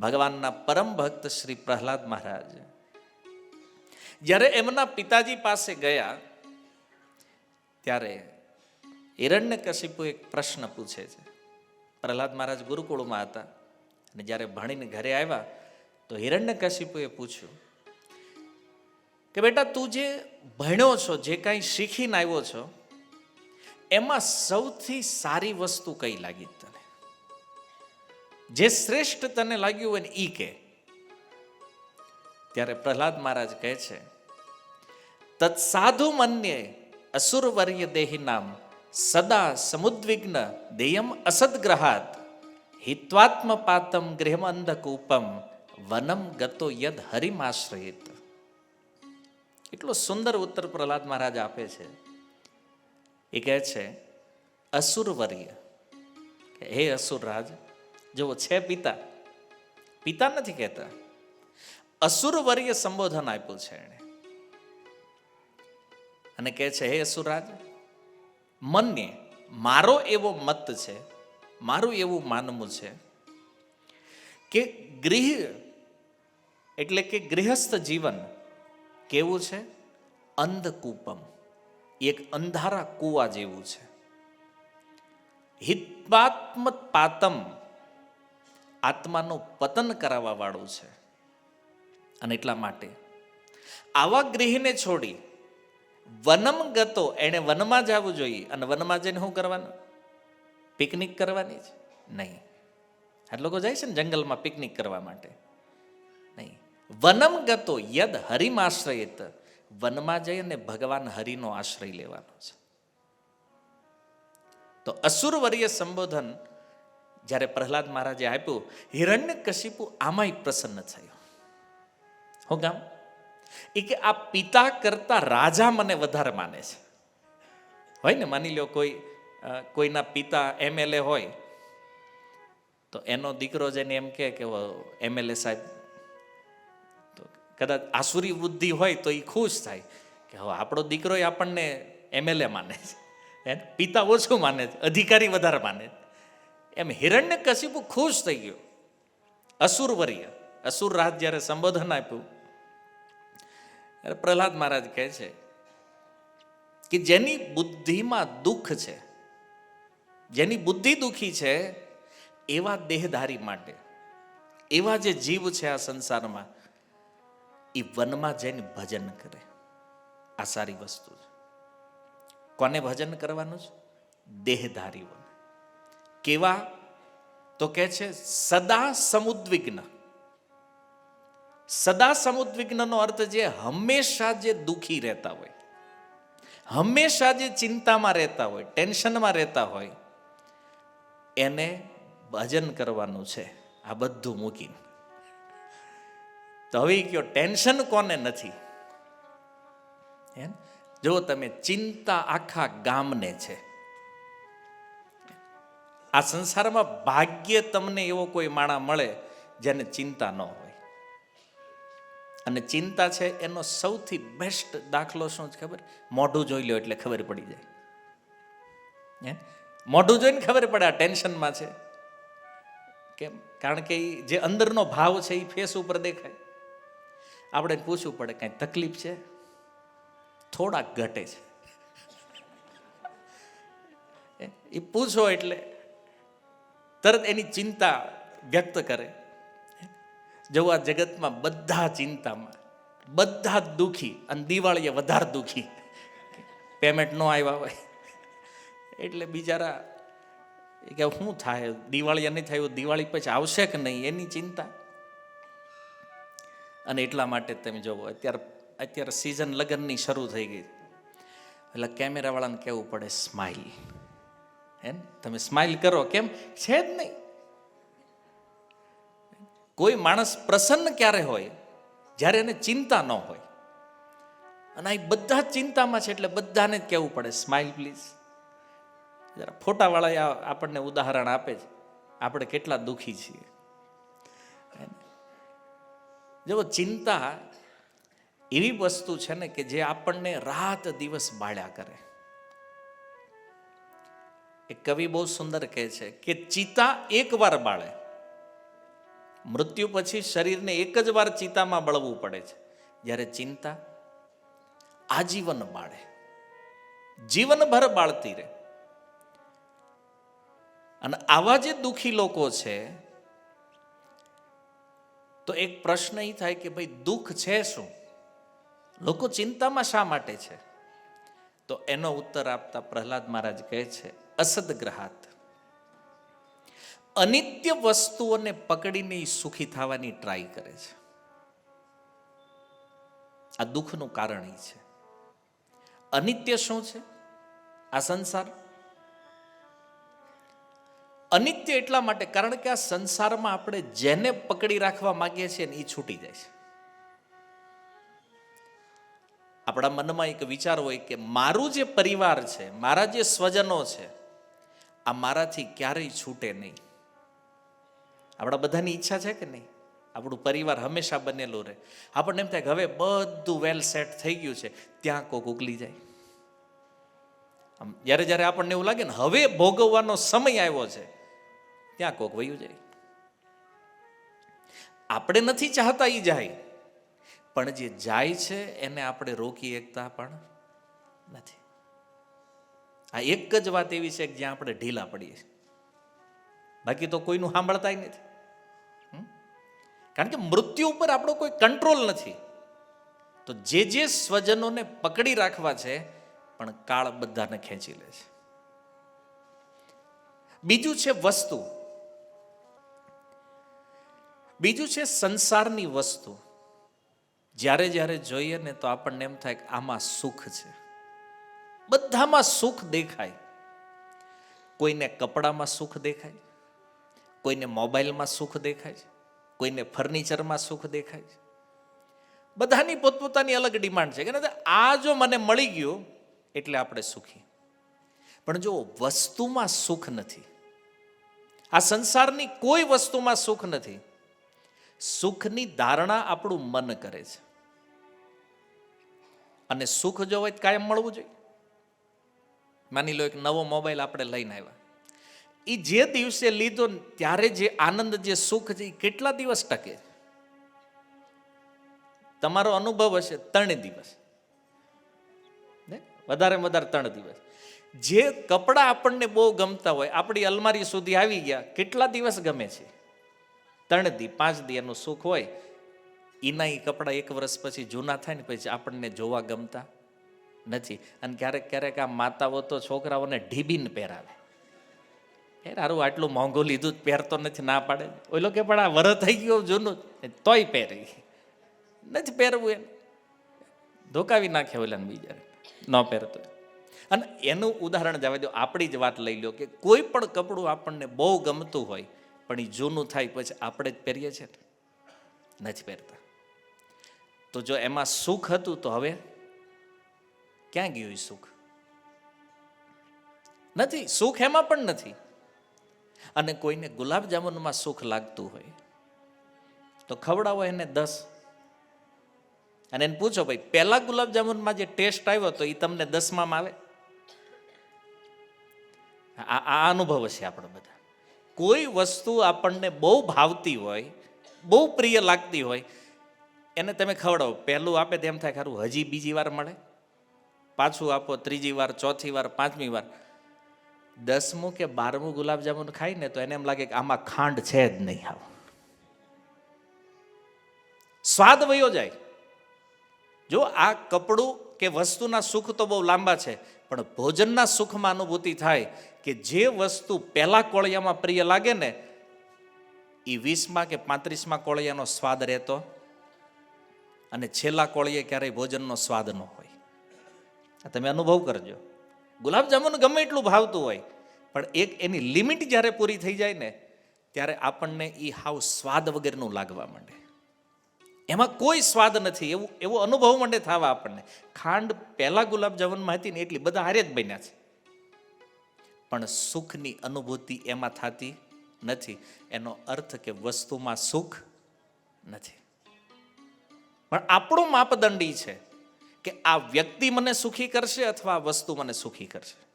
ભગવાનના પરમ ભક્ત શ્રી પ્રહલાદ મહારાજ. જ્યારે એમના પિતાજી પાસે ગયા, ત્યારે હિરણ્ય કશિપુ એક પ્રશ્ન પૂછે છે. પ્રહલાદ મહારાજ ગુરુકુળમાં હતા અને જ્યારે ભણીને ઘરે આવ્યા, તો હિરણ્ય કશિપુએ પૂછ્યું કે બેટા, તું જે ભણ્યો છો, જે કાંઈ શીખીને આવ્યો છો, એમાં સૌથી સારી વસ્તુ કઈ લાગી જે શ્રેષ્ઠ તને લાગ્યું હોય ને ઈ કે. ત્યારે પ્રહલાદ મહારાજ કહે છે તત્સાધુ મન્ય અસુરવર્ય દેહી નામ, સદા સમુદ્વિગ્ન દેયમ અસદગ્રહાત હિત્વાત્મ પાતમ ગૃહમ અંધકૂપમ, વનમ ગતો યદ હરિમાશ્રયિત. એટલો સુંદર ઉત્તર પ્રહલાદ મહારાજ આપે છે. એ કહે છે અસુરવર્ય હે અસુરરાજ જેવો છે પિતા. પિતા નથી કહેતા. અસુરવર્ય સંબોધન આપ્યું છે એણે. અને કહે છે, હે અસુરરાજ મનને મારો એવો મત છે, મારું એવું માનવું છે કે ગૃહ એટલે કે ગૃહસ્થ જીવન કેવું છે? અંધકૂપમ. એક અંધારા કૂવા જેવું છે. હિત્વાત્મ પાતમ આત્માનું પતન કરાવવા વાળું છે. અને એટલા માટે આવા ગૃહને છોડી વનમ ગતો, એણે વનમાં જવું જોઈએ. અને વનમાં જઈને શું કરવાનું? પિકનિક કરવાની જ નહીં. આ લોકો જાય છે ને જંગલમાં પિકનિક કરવા માટે. નહીં. વનમ ગતો યદ હરિમાશ્રયિત વનમાં જઈ અને ભગવાન હરિનો આશ્રય લેવાનો છે. તો અસુરવર્ય સંબોધન જ્યારે પ્રહલાદ મહારાજે આપ્યું, હિરણ્ય કશિપુ આમાંય પ્રસન્ન થયો. હું કામ એ કે આ પિતા કરતા રાજા મને વધારે માને છે. હોય ને, માની લો કોઈ કોઈના પિતા એમએલએ હોય, તો એનો દીકરો જઈને એમ કે એમએલએ સાહેબ, તો કદાચ આસુરી બુદ્ધિ હોય તો એ ખુશ થાય. કે હવે આપણો દીકરો આપણને એમએલએ માને છે. પિતા ઓછું માને છે, અધિકારી વધારે માને છે. એમ હિરણ્ય કશિપુ ખુશ થઈ ગયો. અસુરવર્ય અસુર રાજ જ્યારે સંબોધન આપ્યું, ત્યારે પ્રહલાદ મહારાજ કહે છે કે જેની બુદ્ધિમાં દુઃખ છે, જેની બુદ્ધિ દુઃખી છે, એવા દેહધારી માટે, એવા જે જીવ છે આ સંસારમાં એ વનમાં જઈને ભજન કરે. આ સારી વસ્તુ છે. કોને ભજન કરવાનું છે? દેહધારીઓને. કેવા? તો કે છે, સદા સમુદ્વિગ્ન. સદા સમુદ્વિગ્નનો અર્થ જે હંમેશા જે દુઃખી રહેતા હોય, હંમેશા જે ચિંતામાં રહેતા હોય, ટેન્શનમાં રહેતા હોય, એને ભજન કરવાનું છે, આ બધું મૂકીને. તો હવે કયો, ટેન્શન કોને નથી? જો તમે, ચિંતા આખા ગામને છે. આ સંસારમાં ભાગ્ય તમને એવો કોઈ માણા મળે જેને ચિંતા ન હોય. અને ચિંતા છે એનો સૌથી બેસ્ટ દાખલો શું છે ખબર? મોઢું જોઈ લો એટલે ખબર પડી જાય. હે? મોઢું જોઈને ખબર પડે આ ટેન્શનમાં છે. કેમ? કારણ કે જે અંદરનો ભાવ છે એ ફેસ ઉપર દેખાય. આપણે પૂછવું પડે કાંઈ તકલીફ છે? થોડાક ઘટે છે. એ પૂછો એટલે તરત એની ચિંતા વ્યક્ત કરે. જો આ જગતમાં બધા ચિંતામાં, બધા જ દુઃખી અને દિવાળીએ વધારે દુઃખી. પેમેન્ટ ન આવ્યા હોય. એટલે બિચારા કે શું થાય? દિવાળી નહીં થયું દિવાળી પછી આવશે કે નહીં? એની ચિંતા. અને એટલા માટે તમે જોવો, અત્યારે અત્યારે સિઝન લગ્નની શરૂ થઈ ગઈ. એટલે કેમેરાવાળાને કહેવું પડે સ્માઇલ હે તમે સ્માઇલ કરો, કેમ? છે જ નહીં. કોઈ માણસ પ્રસન્ન ક્યારે હોય? જ્યારે એને ચિંતા ન હોય. અને આ બધા ચિંતામાં છે એટલે બધાને જ કહેવું પડે સ્માઇલ પ્લીઝ જરા ફોટાવાળા આપણને ઉદાહરણ આપે છે. આપણે કેટલા દુઃખી છીએ. જો ચિંતા એવી વસ્તુ છે ને કે જે આપણને રાત દિવસ બાળ્યા કરે. એક કવિ બહુ સુંદર કહે છે કે ચિતા એક વાર બાળે. મૃત્યુ પછી શરીરને એક જ વાર ચિતામાં બળવું પડે છે. જ્યારે ચિંતા આજીવન બાળે. જીવનભર બાળતી રહે. અને આવા જે દુઃખી લોકો છે, તો એક પ્રશ્ન એ થાય કે ભાઈ દુઃખ છે શું? લોકો ચિંતામાં શા માટે છે? તો એનો ઉત્તર આપતા પ્રહલાદ મહારાજ કહે છે અસદગ્રહાત અનિત્ય વસ્તુઓને પકડીને એ સુખી થવાની ટ્રાય કરે છે. આ દુઃખનું કારણ એ છે. અનિત્ય શું છે? આ સંસાર? અનિત્ય એટલા માટે, કારણ કે આ સંસારમાં આપણે જેને પકડી રાખવા માંગીએ છીએ ને એ છૂટી જાય છે. આપણા મનમાં એક વિચાર હોય કે મારું જે પરિવાર છે, મારા જે સ્વજનો છે આ મારાથી ક્યારેય છૂટે નહીં. આપણા બધાની ઈચ્છા છે કે નહીં? આપણું પરિવાર હંમેશા બનેલું રહે. આપણને એમ થાય કે હવે બધું વેલ સેટ થઈ ગયું છે. ત્યાં કોક ઉકલી જાય. આમ જ્યારે જ્યારે આપણને એવું લાગે ને, હવે ભોગવવાનો સમય આવ્યો છે, ત્યાં કોક વયું જાય. આપણે નથી ચાહતા એ જાય. પણ જે જાય છે, એને આપણે રોકી એકતા પણ નથી. આ એક જ વાત એવી છે કે જ્યાં આપણે ઢીલા પડીએ બાકી તો કોઈનું સાંભળતા નથી. કારણ કે મૃત્યુ ઉપર આપણો કોઈ કંટ્રોલ નથી. તો જે જે સ્વજનોને પકડી રાખવા છે, પણ કાળ બધાને ખેંચી લે છે. બીજું છે વસ્તુ. બીજું છે સંસારની વસ્તુ. જ્યારે જ્યારે જોઈએ ને તો આપણને એમ થાય કે આમાં સુખ છે. બધામાં સુખ દેખાય. કોઈને કપડામાં સુખ દેખાય, કોઈને મોબાઈલમાં સુખ દેખાય, કોઈને ફર્નિચરમાં સુખ દેખાય. છે બધાની પોતપોતાની અલગ ડિમાન્ડ છે. કે આ જો મને મળી ગયું, એટલે આપણે સુખી. પણ જો વસ્તુમાં સુખ નથી, આ સંસારની કોઈ વસ્તુમાં સુખ નથી, સુખની ધારણા આપણું મન કરે છે. અને સુખ જો હોય કાયમ મળવું જોઈએ. માની લો એક નવો મોબાઈલ આપણે લઈને આવ્યા. એ જે દિવસે લીધો ત્યારે જે આનંદ જે સુખ છે એ કેટલા દિવસ ટકે? તમારો અનુભવ હશે ત્રણ દિવસ. વધારે વધારે ત્રણ દિવસ. જે કપડાં આપણને બહુ ગમતા હોય, આપણી અલમારી સુધી આવી ગયા, કેટલા દિવસ ગમે છે? ત્રણ દી, પાંચ દી એનું સુખ હોય. એના એ કપડાં એક વર્ષ પછી જૂના થાય ને પછી આપણને જોવા ગમતા. નથી. અને ક્યારેક ક્યારેક આ માતાઓ તો છોકરાઓને ઢીબીને પહેરાવે. એ હારું, આટલું મોંઘું લીધું જ પહેરતો નથી, ના પાડે. ઓલો કે, પણ આ વરસ થઈ ગયો જૂનું. તોય પહેરી. નથી પહેરવું એને. ધોકાવી નાખે ઓલાને બીજા ન પહેરતો. અને એનું ઉદાહરણ જવા દો, આપણી જ વાત લઈ લો કે કોઈ પણ કપડું આપણને બહુ ગમતું હોય, પણ એ જૂનું થાય પછી આપણે જ પહેરીએ છીએ નથી પહેરતા. તો જો એમાં સુખ હતું તો હવે ક્યાં ગયું એ સુખ? નથી, સુખ એમાં પણ નથી. અને કોઈને ગુલાબ જામુનમાં સુખ લાગતું હોય, તો ખવડાવો એને દસ. અને એને પૂછો, ભાઈ, પહેલા ગુલાબ જામુનમાં જે ટેસ્ટ આવ્યો તો એ તમને દસમાં આવે? આ આ અનુભવ છે આપણે બધા. કોઈ વસ્તુ આપણને બહુ ભાવતી હોય, બહુ પ્રિય લાગતી હોય, એને તમે ખવડાવો. પહેલું આપે તેમ થાય ખરું હજી બીજી વાર મળે. પાછું આપો, ત્રીજી વાર, ચોથી વાર, પાંચમી વાર. દસમું કે બારમું ગુલાબજાંબુ ખાય ને તો એને એમ લાગે કે આમાં ખાંડ છે જ નહીં આવ. સ્વાદ વયો જાય. જો આ કપડું કે વસ્તુના સુખ તો બહુ લાંબા છે, પણ ભોજનના સુખમાં અનુભૂતિ થાય કે જે વસ્તુ પહેલા કોળિયામાં પ્રિય લાગે ને એ વીસમાં કે પાંત્રીસમાં કોળિયાનો સ્વાદ રહેતો અને છેલ્લા કોળીએ ક્યારેય ભોજનનો સ્વાદ ન હોય. તમે અનુભવ કરજો. ગુલાબજાંબુનું ગમે એટલું ભાવતું હોય, પણ એક એની લિમિટ જ્યારે પૂરી થઈ જાય ને, ત્યારે આપણને એ હાવ સ્વાદ વગરનું લાગવા માંડે. એમાં કોઈ સ્વાદ નથી, એવું, એવો અનુભવ માંડે થવા આપણને. ખાંડ પહેલાં ગુલાબજામુનમાં હતી ને એટલી બધા હારે જ બન્યા છે. પણ સુખની અનુભૂતિ એમાં થતી નથી. એનો અર્થ કે વસ્તુમાં સુખ નથી. પણ આપણું માપદંડી છે કે આ વ્યક્તિ મને સુખી કરશે અથવા વસ્તુ મને સુખી કરશે?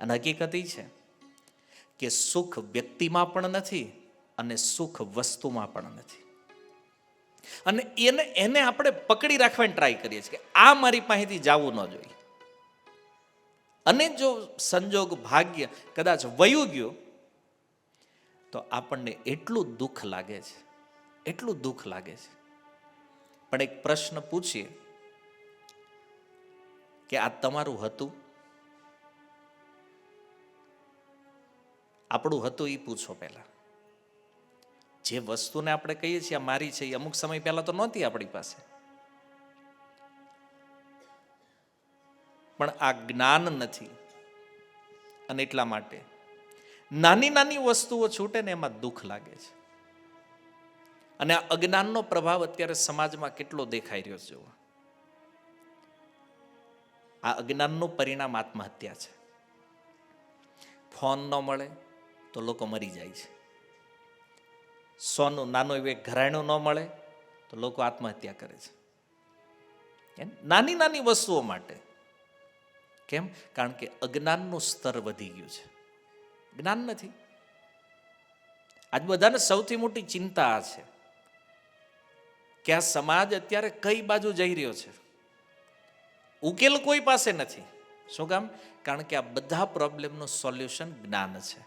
અને હકીકત એ છે કે સુખ વ્યક્તિમાં પણ નથી અને સુખ વસ્તુમાં પણ નથી. અને એને એને આપણે પકડી રાખવાની ટ્રાય કરીએ છીએ કે આ મારી પાસેથી જવું ન જોઈએ. અને જો સંજોગ ભાગ્ય કદાચ વયું ગયું, તો આપણને એટલું દુઃખ લાગે છે, એટલું દુઃખ લાગે છે. પણ એક પ્રશ્ન પૂછીએ કે આ તમારું હતું? આપણું હતું એ પૂછો પહેલા. જે વસ્તુને આપણે કહીએ છીએ મારી છે એ અમુક સમય પહેલા તો નહોતી આપણી પાસે. પણ આ જ્ઞાન નથી. અને એટલા માટે નાની નાની વસ્તુઓ છૂટે ને એમાં દુઃખ લાગે છે. અને આ અજ્ઞાનનો પ્રભાવ અત્યારે સમાજમાં કેટલો દેખાઈ રહ્યો છે જુઓ આ અજ્ઞાનનું પરિણામ આત્મહત્યા છે. ફોન ન મળે તો લોકો મરી જાય છે. સોનું, નાનો એવું એક ઘરાણું ન મળે તો લોકો આત્મહત્યા કરે છે? નાની નાની વસ્તુઓ માટે. કેમ? કારણ કે અજ્ઞાનનું સ્તર વધી ગયું છે. જ્ઞાન નથી. આજ બધાને સૌથી મોટી ચિંતા આ છે. કે આ સમાજ અત્યારે કઈ બાજુ જઈ રહ્યો છે? ઉકેલ કોઈ પાસે નથી. શું કામ? કારણ કે આ બધા પ્રોબ્લેમનું સોલ્યુશન જ્ઞાન છે.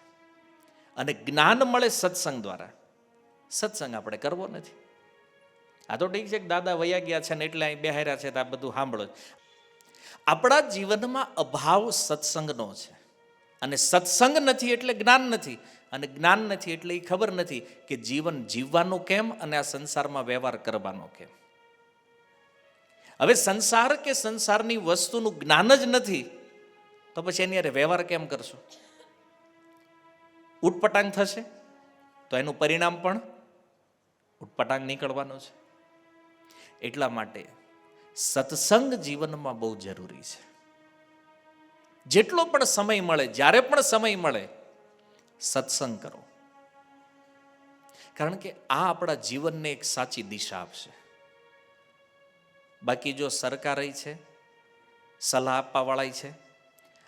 અને જ્ઞાન મળે સત્સંગ દ્વારા. સત્સંગ આપણે કરવો નથી. આ તો ઠીક છે કે દાદા વયા ગયા છે ને એટલે અહીં બેહાર્યા છે તો આ બધું સાંભળો. આપણા જીવનમાં અભાવ સત્સંગનો છે. અને સત્સંગ નથી એટલે જ્ઞાન નથી. અને જ્ઞાન નથી એટલે એ ખબર નથી કે જીવન જીવવાનું કેમ અને આ સંસારમાં વ્યવહાર કરવાનો કેમ. હવે સંસાર કે સંસારની વસ્તુનું જ્ઞાન જ નથી, તો પછી એની અરે વ્યવહાર કેમ કરશો? ઉટપટાંગ થશે તો એનું પરિણામ પણ ઉટપટાંગ નીકળવાનું છે. એટલા માટે સત્સંગ જીવનમાં બહુ જરૂરી છે. જેટલો પણ સમય મળે, જ્યારે પણ સમય મળે, સત્સંગ કરો. કારણ કે આ આપણા જીવનને એક સાચી દિશા આપશે. બાકી જો સરકાર છે, સલાહ આપવાવાળા છે,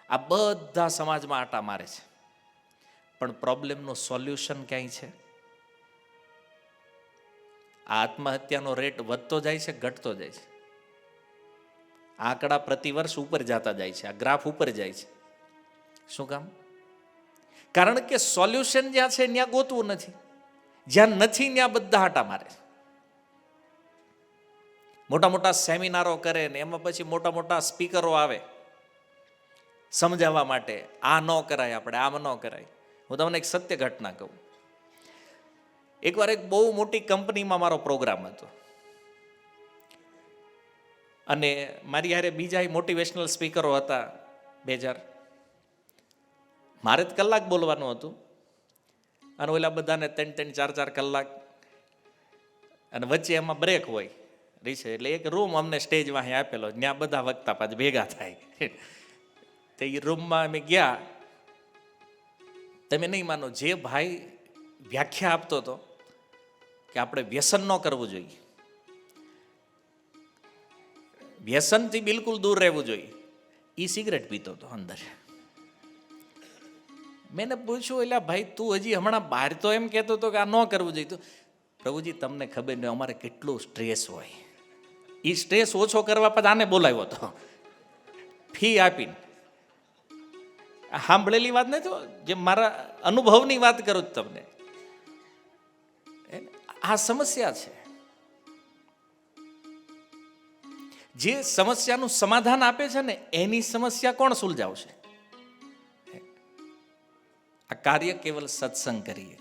આ બધા સમાજમાં આટા મારે છે. પણ પ્રોબ્લેમનું સોલ્યુશન ક્યાંય છે? આત્મહત્યાનો રેટ વધતો જાય છે, ઘટતો જાય છે. આંકડા પ્રતિ વર્ષ ઉપર જતા જાય છે, આ ગ્રાફ ઉપર જાય છે. શું કામ? કારણ કે સોલ્યુશન જ્યાં છે, ત્યાં ગોતવું નથી. જ્યાં નથી, ત્યાં બધા આટા મારે મોટા મોટા સેમિનારો કરે ને એમાં પછી મોટા મોટા સ્પીકરો આવે સમજાવવા માટે, આ ન કરાય આપણે, આમ ન કરાય. હું તમને એક સત્ય ઘટના કહું. એકવાર એક બહુ મોટી કંપનીમાં મારો પ્રોગ્રામ હતો. અને મારી હારે બીજા મોટિવેશનલ સ્પીકરો હતા બે હજાર મારે જ કલાક બોલવાનું હતું. અને ઓલા બધાને ત્રણ ત્રણ ચાર ચાર કલાક. અને વચ્ચે એમાં બ્રેક હોય. રીસે એટલે એક રૂમ અમને સ્ટેજ વાહે આપેલો ત્યાં બધા વક્તા પાછા ભેગા થાય. તે રૂમમાં અમે ગયા. તમે નહીં માનો, જે ભાઈ વ્યાખ્યા આપતો હતો કે આપણે વ્યસન ન કરવું જોઈએ. વ્યસનથી બિલકુલ દૂર રહેવું જોઈએ. એ સિગરેટ પીતો હતો અંદર. મેં પૂછ્યું એટલે ભાઈ, તું હજી હમણાં બહાર તો એમ કહેતો હતો કે આ ન કરવું જોઈએ? તો પ્રભુજી, તમને ખબર નહીં, અમારે કેટલું સ્ટ્રેસ હોય. એ સ્ટ્રેસ ઓછો કરવા પછી આને બોલાવ્યો હતો. ફી આપીને. સાંભળેલી વાત તો જે મારા અનુભવની વાત કરું જ તમને. આ સમસ્યા છે. જે સમસ્યાનું સમાધાન આપે છે ને, એની સમસ્યા કોણ સુલઝાવશે? આ કાર્ય કેવલ સત્સંગ કરીએ.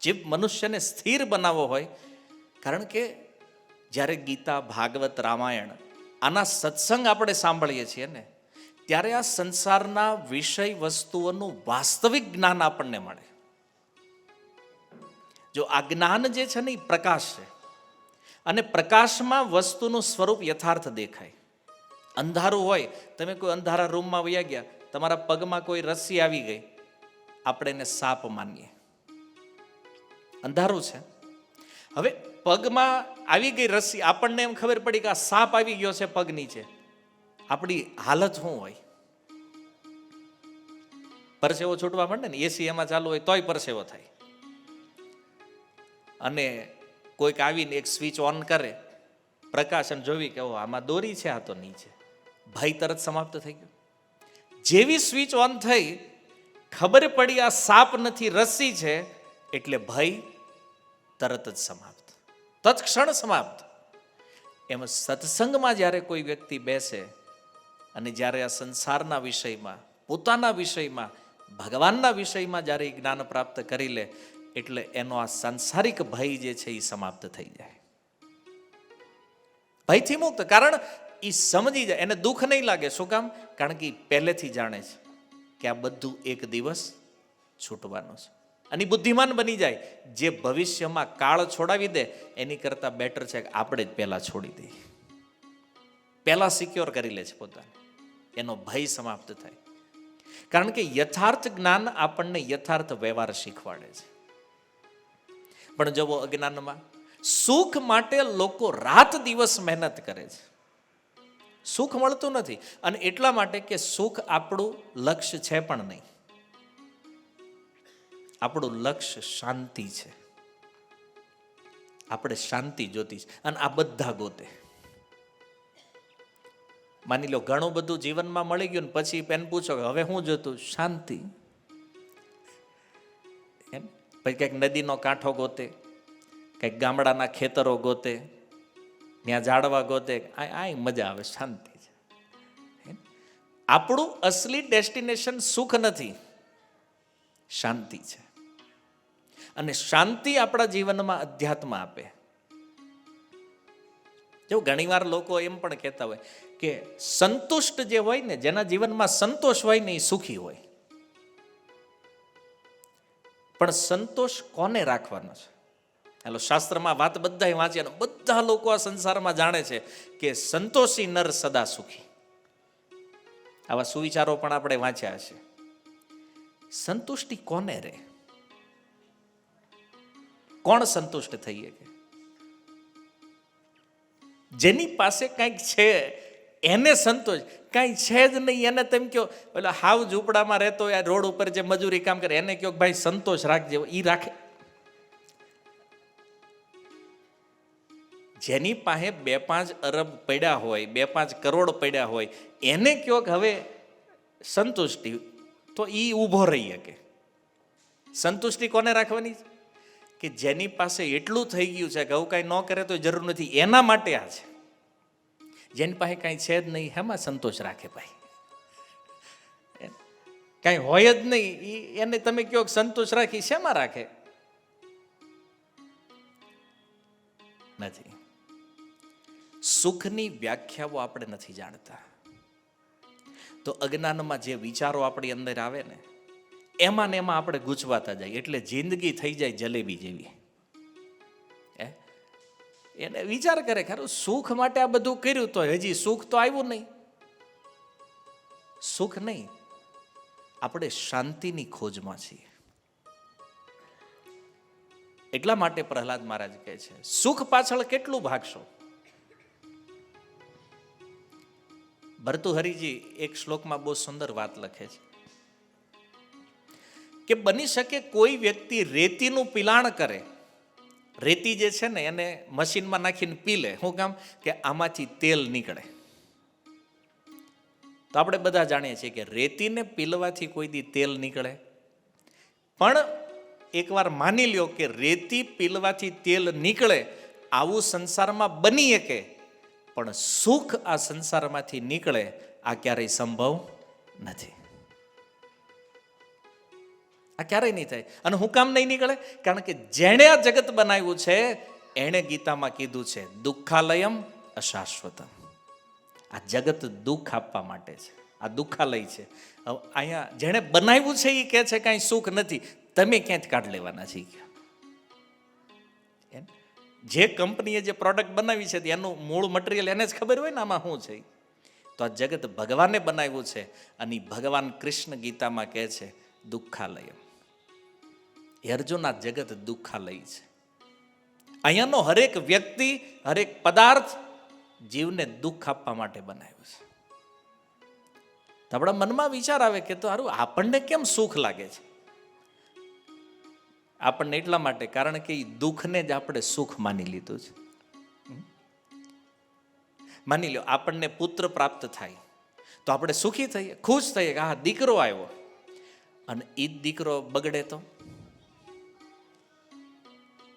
જે મનુષ્યને સ્થિર બનાવવો હોય, કારણ કે જ્યારે ગીતા, ભાગવત, રામાયણ આના સત્સંગ આપણે સાંભળીએ છીએ ને, ત્યારે આ સંસારના વિષય વસ્તુઓનું વાસ્તવિક જ્ઞાન આપણને મળે. જો આ જ્ઞાન જે છે ને એ પ્રકાશ છે, અને પ્રકાશમાં વસ્તુનું સ્વરૂપ યથાર્થ દેખાય. અંધારું હોય, તમે કોઈ અંધારા રૂમમાં વયા ગયા, તમારા પગમાં કોઈ રસી આવી ગઈ, આપણે એને સાપ માનીએ. અંધારું છે. હવે પગમાં આવી ગઈ રસ્સી આપણને એમ ખબર પડી કે આ સાપ આવી ગયો છે પગ નીચે આપણી હાલત શું હોય? પરસેવો છૂટવા માંડે ને, એસી એમાં ચાલુ હોય તોય પરસેવો થાય. અને કોઈક આવીને એક સ્વિચ ઓન કરે પ્રકાશન જોવી કે આમાં દોરી છે, આ તો નીચે. ભય તરત સમાપ્ત થઈ ગયો. જેવી સ્વિચ ઓન થઈ, ખબર પડી આ સાપ નથી રસ્સી છે, એટલે ભય તરત જ સમાપ્ત. તત્ક્ષણ સમાપ્ત. એમ સત્સંગમાં જ્યારે કોઈ વ્યક્તિ બેસે અને જ્યારે આ સંસારના વિષયમાં, પોતાના વિષયમાં, ભગવાનના વિષયમાં જ્યારે જ્ઞાન પ્રાપ્ત કરી લે, એટલે એનો આ સાંસારિક ભય જે છે એ સમાપ્ત થઈ જાય. ભયથી મુક્ત, કારણ એ સમજી જાય. એને દુઃખ નહીં લાગે. શું કામ? કારણ કે એ પહેલેથી જાણે છે કે આ બધું એક દિવસ છૂટવાનું છે. અને બુદ્ધિમાન બની જાય. જે ભવિષ્યમાં કાળ છોડાવી દે, એની કરતાં બેટર છે કે આપણે જ પહેલાં છોડી દઈએ. પહેલાં સિક્યોર કરી લે છે પોતાને. એનો ભય સમાપ્ત થાય. કારણ કે યથાર્થ જ્ઞાન આપણને યથાર્થ વ્યવહાર શીખવાડે છે. પણ જવો અજ્ઞાનમાં, સુખ માટે લોકો રાત દિવસ મહેનત કરે છે. સુખ મળતું નથી. અને એટલા માટે કે સુખ આપણું લક્ષ્ય છે પણ નહીં. આપણું લક્ષ્ય શાંતિ છે. આપણે શાંતિ જોતી છે. અને આ બધા ગોતે. માની લો, ઘણું બધું જીવનમાં મળી ગયું ને પછી પેન પૂછો કે, હવે હું જોતું? શાંતિ? એમ? પછી કંઈક નદીનો કાંઠો ગોતે કંઈક ગામડાના ખેતરો ગોતે, ત્યાં ઝાડવા ગોતે. આ આ મજા આવે, શાંતિ છે. આપણું અસલી ડેસ્ટિનેશન સુખ નથી. શાંતિ છે. અને શાંતિ આપણા જીવનમાં અધ્યાત્મ આપે. જો ઘણીવાર લોકો એમ પણ કહેતા હોય કે સંતુષ્ટ જે હોય ને, જેના જીવનમાં સંતોષ હોય ને એ સુખી હોય. પણ સંતોષ કોને રાખવાનો છે? હાલો, શાસ્ત્રમાં વાત બધા વાંચ્યા બધા લોકો આ સંસારમાં જાણે છે કે સંતોષી નર સદા સુખી. આવા સુવિચારો પણ આપણે વાંચ્યા છે સંતુષ્ટિ કોને રે? કોણ સંતુષ્ટ થઈ શકે જેની પાસે કંઈક છે, એને સંતોષ. કાંઈ છે જ નહીં, એને તેમ કહો એટલે હાવ ઝૂંપડામાં રહેતો હોય રોડ ઉપર જે મજૂરી કામ કરે, એને કહો ભાઈ, સંતોષ રાખજે, એ રાખે. જેની પાસે બે પાંચ અરબ પડ્યા હોય, બે પાંચ કરોડ પડ્યા હોય, એને કહો હવે સંતુષ્ટિ. તો એ ઊભો રહી શકે સંતુષ્ટિ કોને રાખવાની? છે કે જેની પાસે એટલું થઈ ગયું છે કે આવું કાંઈ ન કરે તો જરૂર નથી. એના માટે આ છે. જેની પાસે કાંઈ છે જ નહીં, હેમાં સંતોષ રાખે ભાઈ. કાંઈ હોય જ નહીં એને તમે કહો સંતોષ રાખી શેમાં રાખે? નથી. સુખની વ્યાખ્યાઓ આપણે નથી જાણતા. તો અજ્ઞાનમાં જે વિચારો આપણી અંદર આવે ને એમાં ને એમાં આપણે ગૂંચવાતા જાય. એટલે જિંદગી થઈ જાય જલેબી જેવી. એને વિચાર કરે ખરું, સુખ માટે આ બધું કર્યું તો હજી સુખ તો આવ્યું નહીં. સુખ નહીં. આપણે શાંતિની ખોજમાં છીએ. એટલા માટે પ્રહલાદ મહારાજ કહે છે, સુખ પાછળ કેટલું ભાગશો? ભરતુહરિજી એક શ્લોકમાં બહુ સુંદર વાત લખે છે. કે બની શકે કોઈ વ્યક્તિ રેતીનું પિલાણ કરે. રેતી જે છે ને એને મશીનમાં નાખીને પી લે. શું કામ કે આમાંથી તેલ નીકળે. તો આપણે બધા જાણીએ છીએ કે રેતીને પીલવાથી કોઈ દી તેલ નીકળે. પણ એકવાર માની લ્યો કે રેતી પીલવાથી તેલ નીકળે, આવું સંસારમાં બની શકે. પણ સુખ આ સંસારમાંથી નીકળે, આ ક્યારેય સંભવ નથી. આ ક્યારેય નહીં થાય. અને હું કામ નહીં નીકળે? કારણ કે જેણે આ જગત બનાવ્યું છે, એણે ગીતામાં કીધું છે, દુઃખાલયમ અશાશ્વતમ. આ જગત દુઃખ આપવા માટે છે. આ દુઃખાલય છે. અહીંયા જેણે બનાવ્યું છે એ કહે છે કાંઈ સુખ નથી. તમે ક્યાંથી કાઢ લેવાના છે? જે કંપનીએ જે પ્રોડક્ટ બનાવી છે, એનું મૂળ મટીરિયલ એને જ ખબર હોય ને આમાં શું છે તો આ જગત ભગવાને બનાવ્યું છે, અને ભગવાન કૃષ્ણ ગીતામાં કહે છે દુઃખાલય એ અર્જુન જગત દુઃખાલય છે. અહીંયાનો હરેક વ્યક્તિ, હરેક પદાર્થ જીવને દુઃખ આપવા માટે બનાવ્યો છે. તો આપણા મનમાં વિચાર આવે કે તો હારું, આપણને કેમ સુખ લાગે છે? આપણને એટલા માટે, કારણ કે એ દુઃખને જ આપણે સુખ માની લીધું છે. માની લો આપણને પુત્ર પ્રાપ્ત થાય, તો આપણે સુખી થઈએ, ખુશ થઈએ કે હા દીકરો આવ્યો. અને એ જ દીકરો બગડે તો?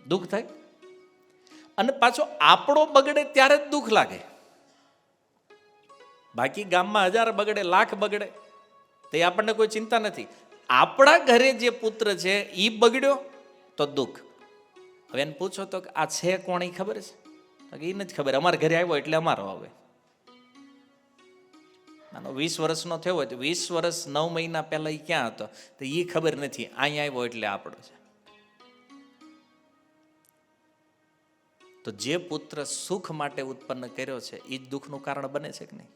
દુઃખ થાય? અને પાછો આપણો બગડે ત્યારે જ દુઃખ લાગે. બાકી ગામમાં હજાર બગડે, લાખ બગડે, તે આપણને કોઈ ચિંતા નથી. આપણા ઘરે જે પુત્ર છે એ બગડ્યો તો દુઃખ. હવે એને પૂછો તો કે આ છે કોણ ખબર છે? એ નથી ખબર, અમારા ઘરે આવ્યો એટલે અમારો આવે. આનો વીસ વર્ષનો થયો હોય તો વીસ વર્ષ, નવ મહિના પહેલા એ ક્યાં હતો? તો એ ખબર નથી, અહીંયા આવ્યો એટલે આપણો છે. તો જે પુત્ર સુખ માટે ઉત્પન્ન કર્યો છે એ જ દુઃખનું કારણ બને છે કે નહીં?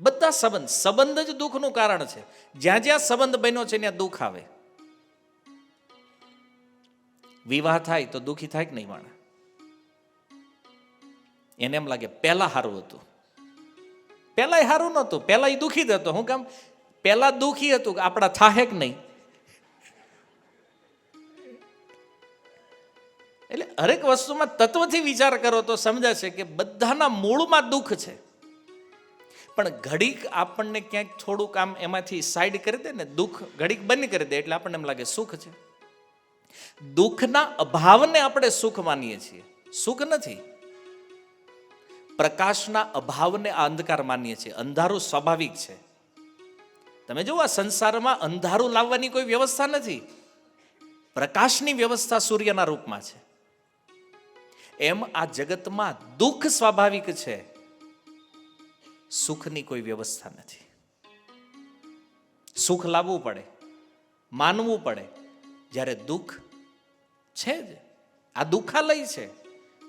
બધા સંબંધ સંબંધ જ દુઃખનું કારણ છે. જ્યાં જ્યાં સંબંધ બન્યો છે, ત્યાં દુઃખ આવે. વિવાહ થાય તો દુઃખી થાય કે નહીં માણે એને એમ લાગે, પહેલા સારું હતું. પહેલા સારું નહોતું પહેલા એ દુઃખી જ હતો. હું કામ, પહેલા દુઃખી હતું કે આપણા થાહે કે નહીં? એટલે હરેક વસ્તુમાં તત્વથી વિચાર કરો તો સમજાશે કે બધાના મૂળમાં દુઃખ છે. પણ ઘડીક આપણને ક્યાંક થોડુંક આમ એમાંથી સાઈડ કરી દે ને દુઃખ ઘડીક બંધ કરી દે એટલે આપણને એમ લાગે સુખ છે. દુઃખના અભાવને આપણે સુખ માનીએ છીએ. સુખ નથી. પ્રકાશના અભાવને આ અંધકાર માનીએ છીએ. અંધારું સ્વાભાવિક છે. તમે જુઓ, આ સંસારમાં અંધારું લાવવાની કોઈ વ્યવસ્થા નથી. પ્રકાશની વ્યવસ્થા સૂર્યના રૂપમાં છે. એમ આ જગતમાં દુઃખ સ્વાભાવિક છે. સુખની કોઈ વ્યવસ્થા નથી. સુખ લાવવું પડે, માનવું પડે, જ્યારે દુઃખ છે જ. આ દુઃખાલય છે.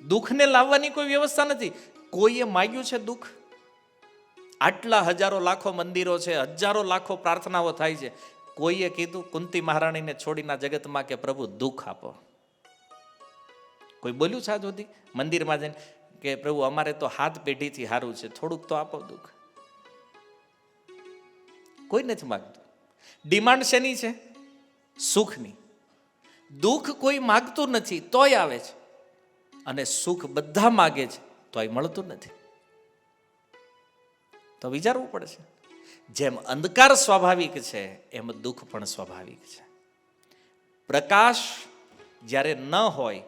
દુઃખને લાવવાની કોઈ વ્યવસ્થા નથી. કોઈએ માગ્યું છે દુઃખ? આટલા હજારો લાખો મંદિરો છે, હજારો લાખો પ્રાર્થનાઓ થાય છે. કોઈએ કીધું, કુંતી મહારાણીને છોડીના જગતમાં કે પ્રભુ દુઃખ આપો. કોઈ બોલ્યું સાધુ હતી મંદિરમાં જઈને કે પ્રભુ, અમારે તો હાથ પેઢીથી સારું છે, થોડુંક તો આપો દુઃખ. કોઈ નથી માગતું. ડિમાન્ડ શેની છે? સુખની. દુઃખ કોઈ માગતું નથી, તોય આવે છે. અને સુખ બધા માગે છે, તોય મળતું નથી. તો વિચારવું પડશે જેમ અંધકાર સ્વાભાવિક છે, એમ દુઃખ પણ સ્વાભાવિક છે. પ્રકાશ જ્યારે ન હોય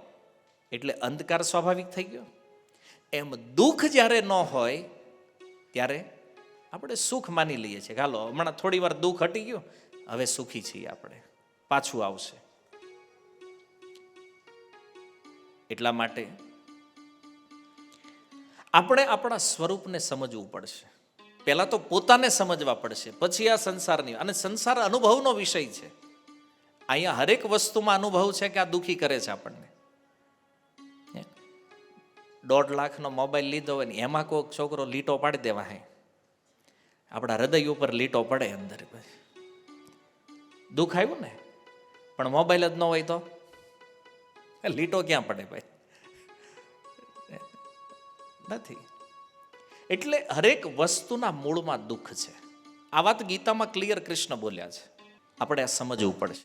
એટલે અંધકાર સ્વાભાવિક થઈ ગયો. એમ દુઃખ જ્યારે ન હોય, ત્યારે આપણે સુખ માની લઈએ છીએ હાલો, હમણાં થોડી વાર દુઃખ હટી ગયું, હવે સુખી છીએ આપણે. પાછું આવશે. એટલા માટે આપણે આપણા સ્વરૂપને સમજવું પડશે. પહેલા તો પોતાને સમજવા પડશે, પછી આ સંસારની, અને સંસાર અનુભવનો વિષય છે. અહીંયા હરેક વસ્તુમાં અનુભવ છે કે આ દુઃખી કરે છે આપણને? દોઢ લાખનો મોબાઈલ લીધો હોય ને, એમાં કોઈક છોકરો લીટો પાડી દેવા હે. આપણા હૃદય ઉપર લીટો પડે અંદર દુઃખ આવ્યું ને? પણ મોબાઈલ જ ન હોય તો? લીટો ક્યાં પડે ભાઈ? નથી. એટલે હરેક વસ્તુના મૂળમાં દુઃખ છે. આ વાત ગીતામાં ક્લિયર કૃષ્ણ બોલ્યા છે. આપણે આ સમજવું પડશે.